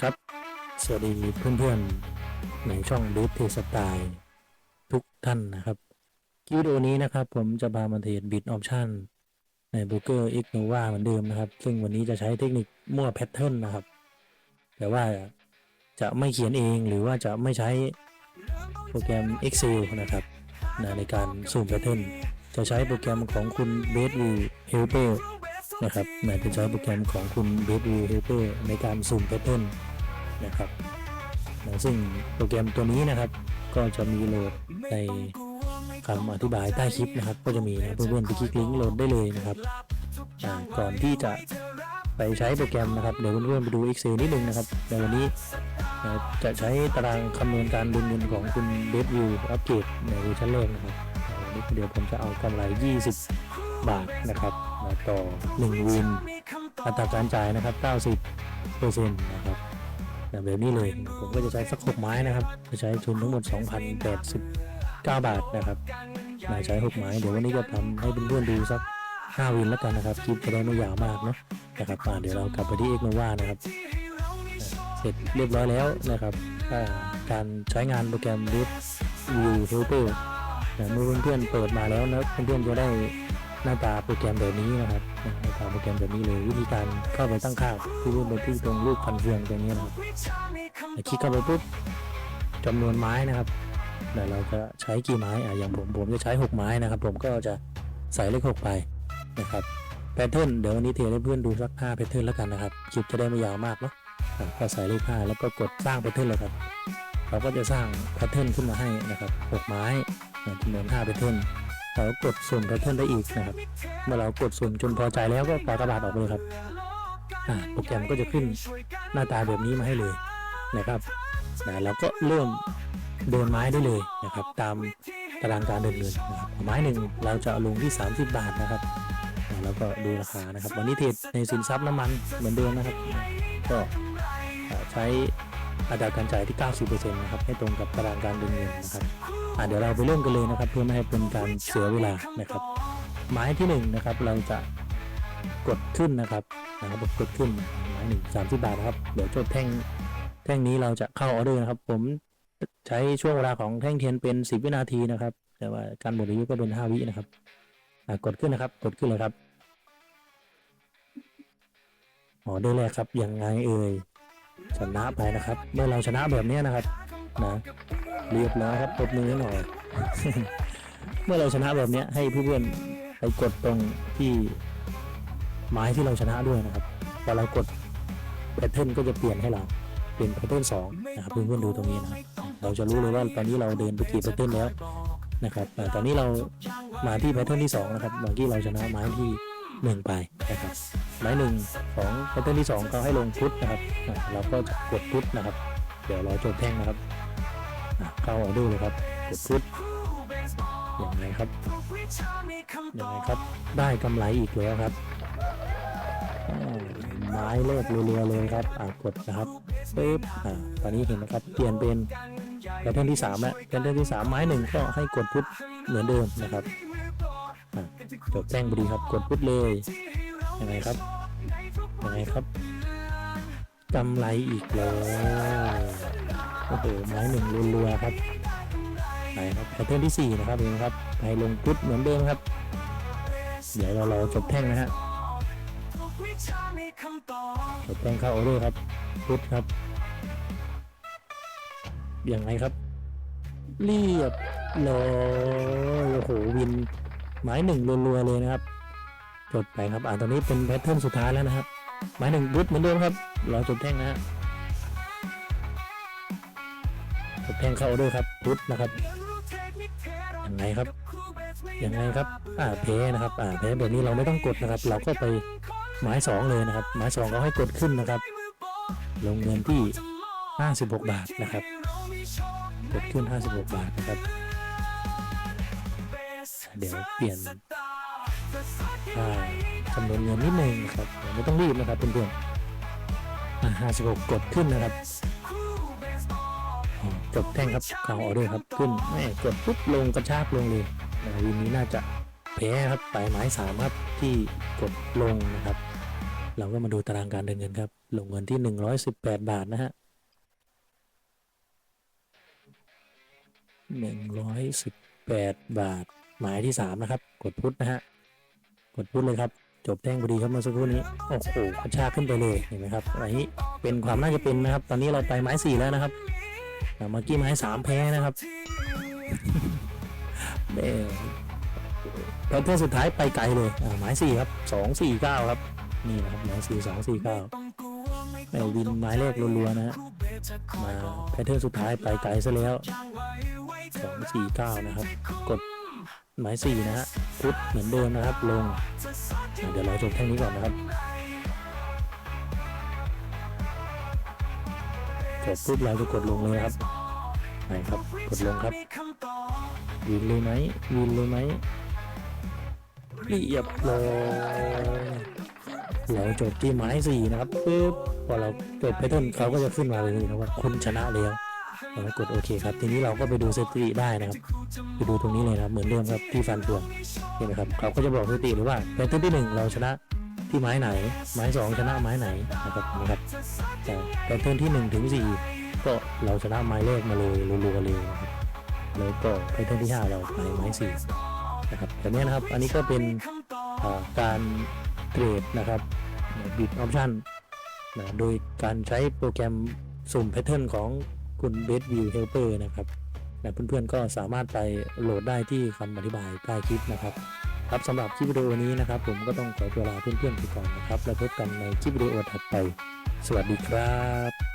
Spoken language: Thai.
ครับ สวัสดีเพื่อนๆ ในช่องดูเทสไตล์ทุกท่านนะครับคลิปวิดีโอนี้นะครับ ผมจะพามาเทรดบิดออปชั่นในบ o เกอร์ X Nova เหมือนเดิมนะครับ ซึ่งวันนี้จะใช้เทคนิคมั่วแพทเทิร์นนะครับ แต่ว่าจะไม่เขียนเองหรือว่าจะไม่ใช้โปรแกรม Excel นะครับในการซูมแพทเทิร์นจะใช้โปรแกรมของคุณ b a s e View Helper นะครับนะจะใช้โปรแกรมของคุณ b a s e View Helper ในการซูมแพทเทิร์นนะครับนะซึ่งโปรแกรมตัวนี้นะครับ ก็จะมีโหลดในคำอธิบายใต้คลิปนะครับ ก็จะมีนะเพื่อนๆไปคลิกลิงก์โหลดได้เลยนะครับอ่าก่อนที่จะไปใช้โปรแกรมนะครับเดี๋ยวเพื่อนๆไปดู Excel นิดนึงนะครับในวันนี้นะจะใช้ตารางคำนวณการดุลเงินของคุณเดฟวิวอัปเกรดในเวอร์ชันแรกนะครับอ่าวันนี้เดี๋ยวผมจะเอากำไร 20 บาทนะครับมา ต่อ1วินอัตราการจ่ายนะครับ 90เปอร์เซ็นต์นะครับแบบนี้เลย ผมก็จะใช้สักหกไม้นะครับจะใช้ทุนทั้งหมด 2,089 บาทนะครับมาใช้หกไม้ เดี๋ยววันนี้จะทำให้เพื่อนๆดูสัก 5 วินแล้วกันนะครับคลิปจะได้ไม่ยาวมากเนาะนะครับอ่าเดี๋ยวเรากลับไปที่เอ็กโนวานะครับ เสร็จเรียบร้อยแล้วนะครับการใช้งานโปรแกรม r e v View Helper นะเมื่อเพื่อนๆเปิดมาแล้วนะเพื่อนๆจะได้ หน้าตาโปรแกรมแบบนี้นะครับหน้าตาโปรแกรมแบบนี้เลยวิธีการเข้าไปตั้งค่าที่เลื่อนไปที่ตรงรูปพันเฟืองตรงนี้นะครับคลิกเข้าไปปุ๊บจำนวนไม้นะครับเดี๋ยวเราจะใช้กี่ไม้อะอย่างผมผมจะใช้6ไม้นะครับ ผมก็จะใส่เลข6ไปนะครับแพทเทิร์นเดี๋ยววันนี้เทให้เพื่อนดูสัก5แพทเทิร์นแล้วกันนะครับคลิปจะได้ไม่ยาวมากเนาะก็ใส่เลข5แล้วก็กดสร้างแพทเทิร์นเลยครับเราก็จะสร้างแพทเทิร์นขึ้นมาให้นะครับ6ไม้จำนวน5แพทเทิร์น เรากดสุ่มแพทเทิร์นได้อีกนะครับ เมื่อเรากดสุ่มจนพอใจแล้วก็ป่ากระดาษออกไปเลยครับโปรแกรมก็จะขึ้นหน้าตาแบบนี้มาให้เลยนะครับนะเราก็เริ่มเดินไม้ได้เลยนะครับ ตามตารางการเดินเงินนะครับไม้หนึ่งเราจะลงที่ 30 บาทนะครับ แล้วก็ดูราคานะครับ วันนี้เทรดในสินทรัพย์น้ำมันเหมือนเดิมนะครับ ก็ใช้ อัตราการจ่ายที่ 90%นะครับให้ตรงกับตารางการเดินเงินนะครับอะเดี๋ยวเราไปเริ่มกันเลยนะครับ เพื่อไม่ให้เป็นการเสียเวลานะครับไม้ที่หนึ่งนะครับเราจะกดขึ้นนะครับนะครับกดขึ้นไม้หนึ่งสามสิบบาทนะครับเดี๋ยวจดแท่งแท่งนี้เราจะเข้าออเดอร์นะครับ ผมใช้ช่วงเวลาของแท่งเทียนเป็น 10 วินาทีนะครับ แต่ว่าการหมดอายุก็เป็น 5 วินะครับกดขึ้นนะครับ กดขึ้นเลยครับออเดอร์แรกครับยังไงเอ่ย ชนะไปนะครับ เมื่อเราชนะแบบนี้นะครับนะเรียบร้อยครับปรบมือให้หน่อย เมื่อเราชนะแบบนี้ให้เพื่อนๆไปกดตรงที่ไม้ที่เราชนะด้วยนะครับพอเรากดแพทเทิร์นก็จะเปลี่ยนให้เราเป็นแพทเทิร์นสองนะครับเพื่อนๆดูตรงนี้นะครับเราจะรู้เลยว่าตอนนี้เราเดินไปกี่แพทเทิร์นแล้วนะครับอ่ตอนนี้เรามาที่แพทเทิร์นที่สองนะครับเมื่อกี้เราชนะไม้ที่ หนึ่งไปนะครับไม้หนึ่งของแพทเทิร์นที่สองเขาให้ลงพุทนะครับเราก็จะกดพุทนะครับ เดี๋ยวราจดแท่งนะครับเข้าออเดอร์เลยครับกดพุทอย่างไรครับอย่างไรครับได้กำไรอีกแล้วครับไม้เลิกรัวเลยครับอ่ากดนะครับปึ๊บอ่าตอนนี้เห็นนะครับเปลี่ยนเป็นแพทเทิร์นที่3แล้วแพทเทิร์นที่ 3 ไม้หนึ่งก็ให้กดพุทเหมือนเดิมนะครับ จบแจ้งพอดีครับกดพุทเลยยังไงครับยังไงครับกำไรอีกแล้วโอ้โหไม้หนึ่งรัวๆครับไหนครับแพทเทิร์นที่4นะครับเองครับให้ลงพุทเหมือนเดิมครับ เดี๋ยวเรารอจบแท่งนะฮะจบแท่งเข้าออเดอร์ครับพุทครับยังไงครับ เรียบร้อยโอ้โหวิน ไม้หนึ่งรัวๆเลยนะครับจดไปครับอ่าตอนนี้เป็นแพทเทิร์นสุดท้ายแล้วนะครับไม้หนึ่งรุดเหมือนเดิมครับรอจบแท่งนะฮะจบแท่งเข้าออเดอร์ครับรุดนะครับยังไงครับยังไงครับอ่าแพ้นะครับอ่าแพ้แบบนี้เราไม่ต้องกดนะครับ เราก็ไปหมายสองเลยนะครับ หมายสองเราให้กดขึ้นนะครับ ลงเงินที่ 56 บาทนะครับกดขึ้น 56 บาทนะครับ เดี๋ยวเปลี่ยนจำนวนเงินนิดนึงนะครับไม่ต้องรีบนะครับเพื่อนๆอ่า56กดขึ้นนะครับอ่าจบแท่งครับข่าวออเดอร์ครับขึ้นแม่กดปุ๊บลงกระชากลงเลยนะวินนี้น่าจะแพ้ครับไปหมายสามครับที่กดลงนะครับ เราก็มาดูตารางการเดินเงินครับ ลงเงินที่118บาทนะฮะ118บาท หมายที่ 3 นะครับ กดพุทนะฮะ กดพุทเลยครับ จบแท่งพอดีครับเมื่อสักครู่นี้ โอ้โหกระชากขึ้นไปเลยเห็นไหมครับอันนี้เป็นความน่าจะเป็นนะครับ ตอนนี้เราไปไม้สี่แล้วนะครับเมื่อกี้ไม้สามแพ้นะครับเด้แล้วเท่งสุดท้ายไปไกลเลยอ่าไม้สี่ครับสองสี่เก้าครับ นี่นะครับไม้สี่สองสี่เก้าแมววินไม้แรกรัวๆนะฮะมาแพทเทิร์นสุดท้ายไปไกลซะแล้ว สองสี่เก้านะครับ กดไม้สี่นะฮะพุทเหมือนเดิมนะครับ ลง เดี๋ยวเราจบแท่งนี้ก่อนนะครับจบปุ๊บเราจะกดลงเลยครับ ไหนครับ กดลงครับวินเลยไหมวินเลยไหมเรียบร้อยเราจบที่ไม้สี่นะครับปุ๊บพอเราจบไปต้นเขาก็จะขึ้นมาเลยนะว่าคุณชนะแล้ว เราก็กดโอเคครับ ทีนี้เราก็ไปดูสถิติได้นะครับไปดูตรงนี้เลยนะครับ เหมือนเดิมครับที่ฟันเฟืองเห็นไหมครับเขาก็จะบอกสถิติเลยว่าแพทเทิร์นที่หนึ่งเราชนะที่ไม้ไหน ไม้สองชนะไม้ไหนนะครับนะครับแต่แพทเทิร์นที่หนึ่งถึงสี่ก็เราชนะไม้แรกมาเลยรัวๆเลยนะครับแล้วก็แพทเทิร์นที่ห้าเราไปไม้สี่นะครับแบบนี้นะครับอันนี้ก็เป็นการเทรดนะครับบิดออปชั่นนะโดยการใช้โปรแกรมสุ่มแพทเทิร์นของ คุณ b e s t View Helper นะครับและเพื่อนๆก็สามารถไปโหลดได้ที่คำอธิบายใต้คลิปนะครับครับสำหรับคลิปวิดีโอนี้นะครับ ผมก็ต้องขอตัวลาเพื่อนๆไปก่อนนะครับ แล้วพบกันในคลิปวิดีโอถัดไป สวัสดีครับ